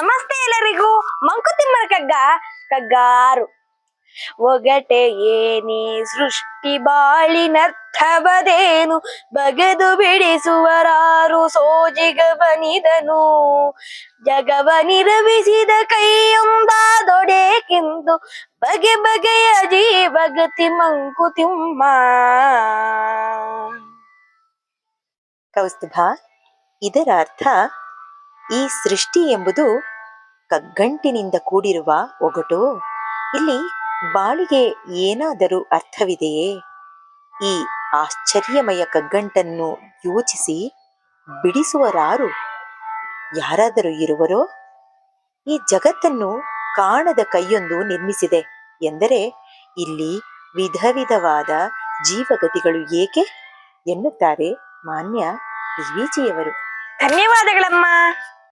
ನಮಸ್ತೆ ಎಲ್ಲರಿಗೂ. ಮಂಕುತಿಮ್ಮರ ಕಗ್ಗ, ಕಗ್ಗಾರು. ಒಗಟೆ ಏನೇ ಸೃಷ್ಟಿ ಬಾಳಿನರ್ಥವದೇನು? ಬಗೆದು ಬಿಡಿಸುವರಾರು ಸೋಜಿಗ ಬನಿದನು. ಜಗವ ನಿರವಿಸಿದ ಕೈಯೊಂದಾದೊಡೆಕೆಂದು? ಬಗೆ ಬಗೆಯ ಜೀವಗತಿ ಮಂಕುತಿಮ್ಮ. ಕೌಸ್ತುಭ, ಇದರ ಅರ್ಥ ಈ ಸೃಷ್ಟಿ ಎಂಬುದು ಕಗ್ಗಂಟಿನಿಂದ ಕೂಡಿರುವ ಒಗಟು, ಇಲ್ಲಿ ಬಾಳಿಗೆ ಏನಾದರೂ ಅರ್ಥವಿದೆಯೇ? ಈ ಆಶ್ಚರ್ಯಮಯ ಕಗ್ಗಂಟನ್ನು ಯೋಚಿಸಿ ಬಿಡಿಸುವರಾರು ಯಾರಾದರೂ ಇರುವರೋ? ಈ ಜಗತ್ತನ್ನು ಕಾಣದ ಕೈಯೊಂದು ನಿರ್ಮಿಸಿದೆ ಎಂದರೆ ಇಲ್ಲಿ ವಿಧ ವಿಧವಾದ ಜೀವಗತಿಗಳು ಏಕೆ? ಎನ್ನುತ್ತಾರೆ ಮಾನ್ಯ ಧನ್ಯವಾದಗಳಮ್ಮ.